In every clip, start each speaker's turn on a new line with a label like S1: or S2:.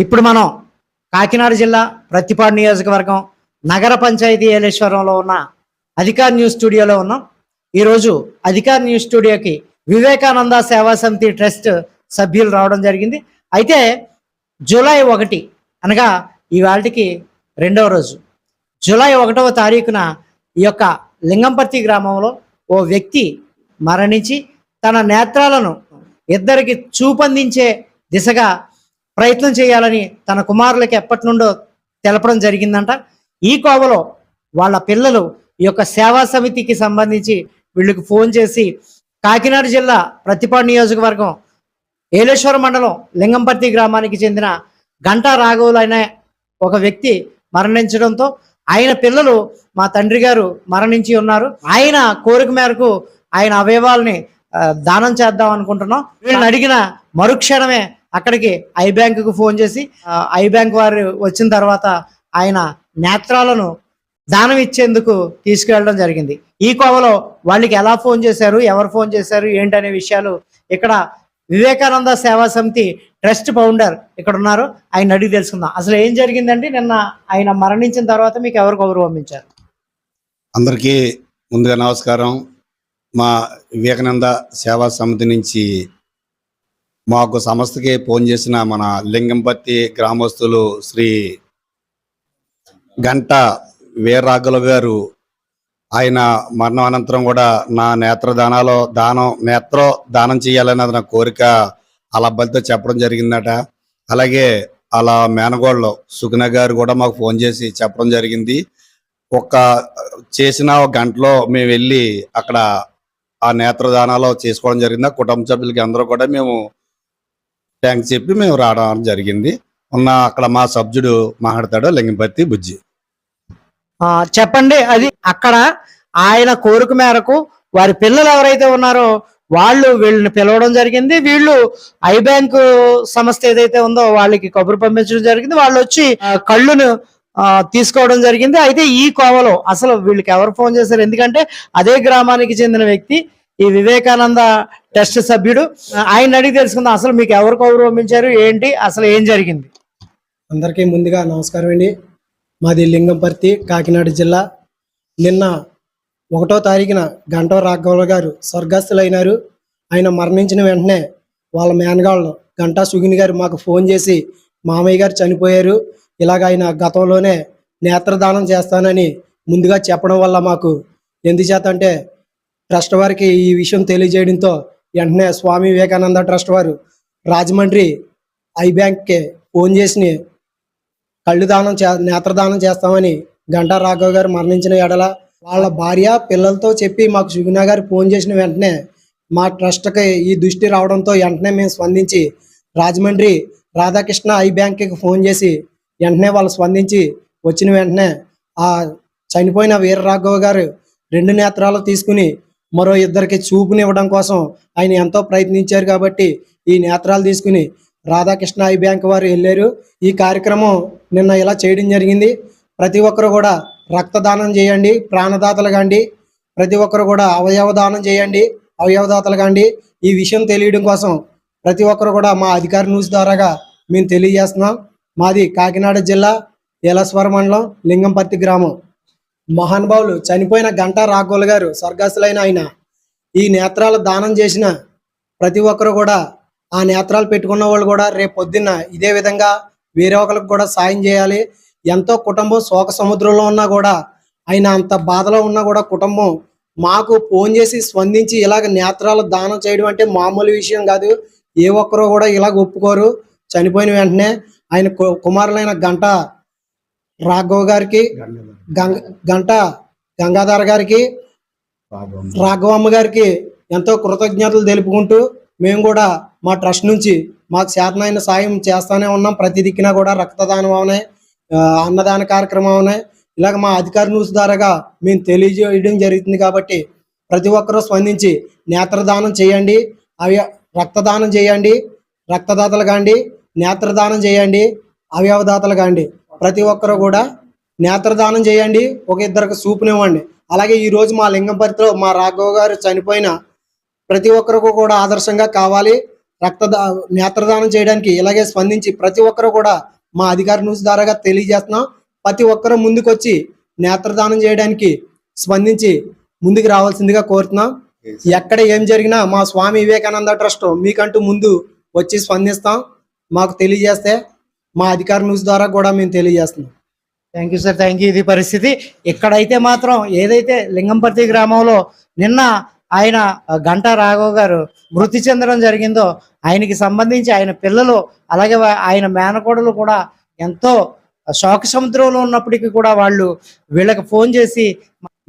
S1: ఇప్పుడు మనం కాకినాడ జిల్లా ప్రతిపాడు నియోజకవర్గం నగర పంచాయతీ ఏలేశ్వరంలో ఉన్న అధికార్ న్యూస్ స్టూడియోలో ఉన్నాం. ఈరోజు అధికార్ న్యూస్ స్టూడియోకి వివేకానంద సేవా సమితి ట్రస్ట్ సభ్యులు రావడం జరిగింది. అయితే జూలై ఒకటి అనగా ఇవాళకి రెండవ రోజు. జూలై ఒకటవ తారీఖున ఈ యొక్క లింగంపర్తి గ్రామంలో ఓ వ్యక్తి మరణించి తన నేత్రాలను ఇద్దరికి చూపందించే దిశగా ప్రయత్నం చేయాలని తన కుమారులకి ఎప్పటి నుండో తెలపడం జరిగిందంట. ఈ కోవలో వాళ్ళ పిల్లలు ఈ యొక్క సేవా సమితికి సంబంధించి వీళ్ళకి ఫోన్ చేసి కాకినాడ జిల్లా ప్రతిపాడు నియోజకవర్గం ఏలేశ్వర మండలం లింగంపర్తి గ్రామానికి చెందిన గంటా రాఘవులు అనే ఒక వ్యక్తి మరణించడంతో ఆయన పిల్లలు మా తండ్రి గారు మరణించి ఉన్నారు. ఆయన కోరిక మేరకు ఆయన అవయవాల్ని దానం చేద్దాం అనుకుంటున్నాం. వీళ్ళని అడిగిన మరుక్షణమే అక్కడికి ఐ బ్యాంకుకు ఫోన్ చేసి ఐ బ్యాంక్ వారు వచ్చిన తర్వాత ఆయన నేత్రాలను దానం ఇచ్చేందుకు తీసుకెళ్ళడం జరిగింది. ఈ కోవలో వాళ్ళకి ఎలా ఫోన్ చేశారు ఎవరు ఫోన్ చేశారు ఏంటనే విషయాలు ఇక్కడ వివేకానంద సేవా సమితి ట్రస్ట్ ఫౌండర్ ఇక్కడ ఉన్నారు. ఆయన అడిగి తెలుసుకుందాం. అసలు ఏం జరిగిందండి? నిన్న ఆయన మరణించిన తర్వాత మీకు ఎవరు కబురు పంపించారు?
S2: అందరికీ ముందుగా నమస్కారం. మా వివేకానంద సేవా సమితి నుంచి మాకు సంస్థకి ఫోన్ చేసిన మన లింగంపత్తి గ్రామస్తులు శ్రీ గంట వీర్రాఘుల గారు ఆయన మరణం అనంతరం కూడా నా నేత్రదానాలో దానం నేత్రో దానం చేయాలన్నది నా కోరిక అలా అబ్బాయితో చెప్పడం జరిగిందట. అలాగే అలా మేనగోళ్ళు సుఖన గారు కూడా మాకు ఫోన్ చేసి చెప్పడం జరిగింది. ఒక చేసిన ఒక గంటలో మేము వెళ్ళి అక్కడ ఆ నేత్రదానాలు చేసుకోవడం జరిగింది. ఆ కుటుంబ సభ్యులకి అందరూ కూడా మేము థ్యాంక్స్ చెప్పి మేము రావడం జరిగింది. ఉన్న అక్కడ మా సభ్యుడు మాట్లాడతాడు లింగంపర్తి బుజ్జి.
S1: ఆ, చెప్పండి అది అక్కడ ఆయన కోరిక మేరకు వారి పిల్లలు ఎవరైతే ఉన్నారో వాళ్ళు వీళ్ళని పిలవడం జరిగింది. వీళ్ళు ఐ బ్యాంక్ సంస్థ ఏదైతే ఉందో వాళ్ళకి కబురు పంపించడం జరిగింది. వాళ్ళు వచ్చి కళ్ళును తీసుకోవడం జరిగింది. అయితే ఈ కోవలో అసలు వీళ్ళకి ఎవరు ఫోన్ చేశారు? ఎందుకంటే అదే గ్రామానికి చెందిన వ్యక్తి ఈ వివేకానంద టెస్ట్ సభ్యుడు. ఆయన అడిగి తెలుసుకుందాం అసలు మీకు ఎవరు కబురు ఏంటి అసలు ఏం జరిగింది?
S3: అందరికీ ముందుగా నమస్కారం అండి. మాది లింగంపర్తి కాకినాడ జిల్లా. నిన్న ఒకటో తారీఖున గంటో రాఘవ గారు స్వర్గస్థులైనారు. ఆయన మరణించిన వెంటనే వాళ్ళ మేనగాళ్ళు గంటా సుగిని గారు మాకు ఫోన్ చేసి మామయ్య గారు చనిపోయారు. ఇలాగ ఆయన గతంలోనే నేత్రదానం చేస్తానని ముందుగా చెప్పడం వల్ల మాకు ఎందుచేత అంటే ట్రస్ట్ వారికి ఈ విషయం తెలియజేయడంతో వెంటనే స్వామి వివేకానంద ట్రస్ట్ వారు రాజమండ్రి ఐ బ్యాంక్కి ఫోన్ చేసి కళ్ళు దానం చే నేత్రదానం చేస్తామని గంటా రాఘవ్ గారు మరణించిన ఎడల వాళ్ళ భార్య పిల్లలతో చెప్పి మాకు సుగుణ గారు ఫోన్ చేసిన వెంటనే మా ట్రస్ట్కి ఈ దృష్టి రావడంతో వెంటనే మేము స్పందించి రాజమండ్రి రాధాకృష్ణ ఐ బ్యాంక్కి ఫోన్ చేసి వెంటనే వాళ్ళు స్పందించి వచ్చిన వెంటనే ఆ చనిపోయిన వీర రాఘవ గారు రెండు నేత్రాలు తీసుకుని మరో ఇద్దరికి చూపునివ్వడం కోసం ఆయన ఎంతో ప్రయత్నించారు కాబట్టి ఈ నేత్రాలు తీసుకుని రాధాకృష్ణ ఐ బ్యాంక్ వారు వెళ్ళారు. ఈ కార్యక్రమం నిన్న ఇలా చేయడం జరిగింది. ప్రతి ఒక్కరు కూడా రక్తదానం చేయండి ప్రాణదాతలు కాండి. ప్రతి ఒక్కరు కూడా అవయవ దానం చేయండి అవయవదాతలు కాండి. ఈ విషయం తెలియడం కోసం ప్రతి ఒక్కరు కూడా మా అధికార న్యూస్ ద్వారాగా మేము తెలియజేస్తున్నాం. మాది కాకినాడ జిల్లా ఏలస్వర మండలం లింగంపర్తి గ్రామం. మహానుభావులు చనిపోయిన గంటా రాఘోల్ గారు స్వర్గస్థులైన ఆయన. ఈ నేత్రాలు దానం చేసిన ప్రతి ఒక్కరు కూడా ఆ నేత్రాలు పెట్టుకున్న వాళ్ళు కూడా రేపు పొద్దున్న ఇదే విధంగా వేరే ఒకరికి కూడా సాయం చేయాలి. ఎంతో కుటుంబం శోక సముద్రంలో ఉన్నా కూడా ఆయన అంత బాధలో ఉన్నా కూడా కుటుంబం మాకు ఫోన్ చేసి స్పందించి ఇలాగ నేత్రాలు దానం చేయడం అంటే మామూలు విషయం కాదు. ఏ ఒక్కరూ కూడా ఇలాగ ఒప్పుకోరు. చనిపోయిన వెంటనే ఆయన కు- కుమారులైన గంట రాఘవ్ గారికి గంగ గంట గంగాధర్ గారికి రాఘవమ్మ గారికి ఎంతో కృతజ్ఞతలు తెలుపుకుంటూ మేము కూడా మా ట్రస్ట్ నుంచి మాకు చేతనైన సాయం చేస్తానే ఉన్నాం. ప్రతి దిక్కున కూడా రక్తదానం అవునాయి అన్నదాన కార్యక్రమం అవునాయి. ఇలాగ మా అధికార న్యూస్ ద్వారాగా మేము తెలియజేయడం జరుగుతుంది కాబట్టి ప్రతి ఒక్కరూ స్పందించి నేత్రదానం చేయండి అవి రక్తదానం చేయండి రక్తదాతలు కాండి నేత్రదానం చేయండి అవయవదాతలు కాండి. ప్రతి ఒక్కరు కూడా నేత్రదానం చేయండి ఒక ఇద్దరికి చూపునివ్వండి అలాగే ఈరోజు మా లింగంపర్తిలో మా రాఘవ గారు చనిపోయిన ప్రతి ఒక్కరికి కూడా ఆదర్శంగా కావాలి. రక్తదా నేత్రదానం చేయడానికి ఇలాగే స్పందించి ప్రతి ఒక్కరు కూడా మా అధికార న్యూస్ ద్వారాగా తెలియజేస్తున్నాం. ప్రతి ఒక్కరు ముందుకొచ్చి నేత్రదానం చేయడానికి స్పందించి ముందుకు రావాల్సిందిగా కోరుతున్నాం. ఎక్కడ ఏం జరిగినా మా స్వామి వివేకానంద ట్రస్ట్ మీకంటూ ముందు వచ్చి స్పందిస్తాం. మాకు తెలియజేస్తే మా అధికార న్యూస్ ద్వారా కూడా మేము తెలియజేస్తున్నాం.
S1: Thank you sir thank you ఇది పరిస్థితి. ఎక్కడైతే మాత్రం ఏదైతే లింగంపర్తి గ్రామంలో నిన్న ఆయన గంటా రాఘవ్ గారు మృతి చెందడం జరిగిందో ఆయనకి సంబంధించి ఆయన పిల్లలు అలాగే ఆయన మేనకోడలు కూడా ఎంతో శోక సముద్రంలో ఉన్నప్పటికీ కూడా వాళ్ళు వీళ్ళకి ఫోన్ చేసి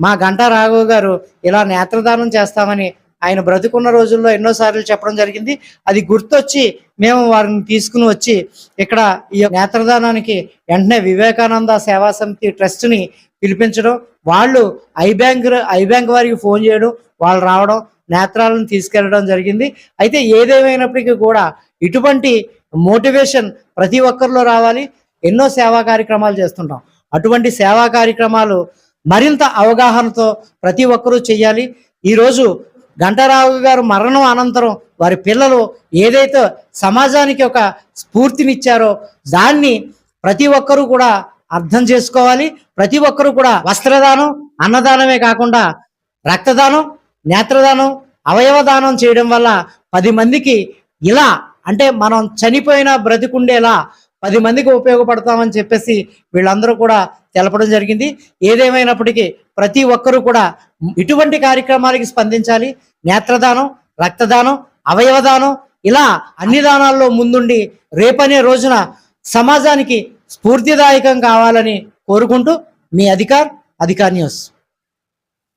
S1: మా గంటా రాఘవ్ గారు ఇలా నేత్రదానం చేస్తామని ఆయన బ్రతికున్న రోజుల్లో ఎన్నోసార్లు చెప్పడం జరిగింది. అది గుర్తొచ్చి మేము వారిని తీసుకుని వచ్చి ఇక్కడ ఈ నేత్రదానానికి వెంటనే వివేకానంద సేవా సమితి ట్రస్ట్ని పిలిపించడం వాళ్ళు ఐ బ్యాంక్ ఐ బ్యాంక్ వారికి ఫోన్ చేయడం వాళ్ళు రావడం నేత్రాలను తీసుకెళ్ళడం జరిగింది. అయితే ఏదేమైనప్పటికీ కూడా ఇటువంటి మోటివేషన్ ప్రతి ఒక్కరిలో రావాలి. ఎన్నో సేవా కార్యక్రమాలు చేస్తుంటాం. అటువంటి సేవా కార్యక్రమాలు మరింత అవగాహనతో ప్రతి ఒక్కరూ చేయాలి ఈరోజు గంటారావు గారు మరణం అనంతరం వారి పిల్లలు ఏదైతే సమాజానికి ఒక స్ఫూర్తినిచ్చారో దాన్ని ప్రతి ఒక్కరూ కూడా అర్థం చేసుకోవాలి. ప్రతి ఒక్కరూ కూడా వస్త్రదానం అన్నదానమే కాకుండా రక్తదానం నేత్రదానం అవయవ దానం చేయడం వల్ల పది మందికి ఇలా అంటే మనం చనిపోయిన బ్రతికుండేలా పది మందికి ఉపయోగపడతామని చెప్పేసి వీళ్ళందరూ కూడా తెలపడం జరిగింది. ఏదేమైనప్పటికీ ప్రతి ఒక్కరూ కూడా ఇటువంటి కార్యక్రమాలకి స్పందించాలి. నేత్రదానం రక్తదానం అవయవదానం ఇలా అన్ని దానాల్లో ముందుండి రేపనే రోజున సమాజానికి స్ఫూర్తిదాయకం కావాలని కోరుకుంటూ మీ అధికార్ అధికార్ న్యూస్.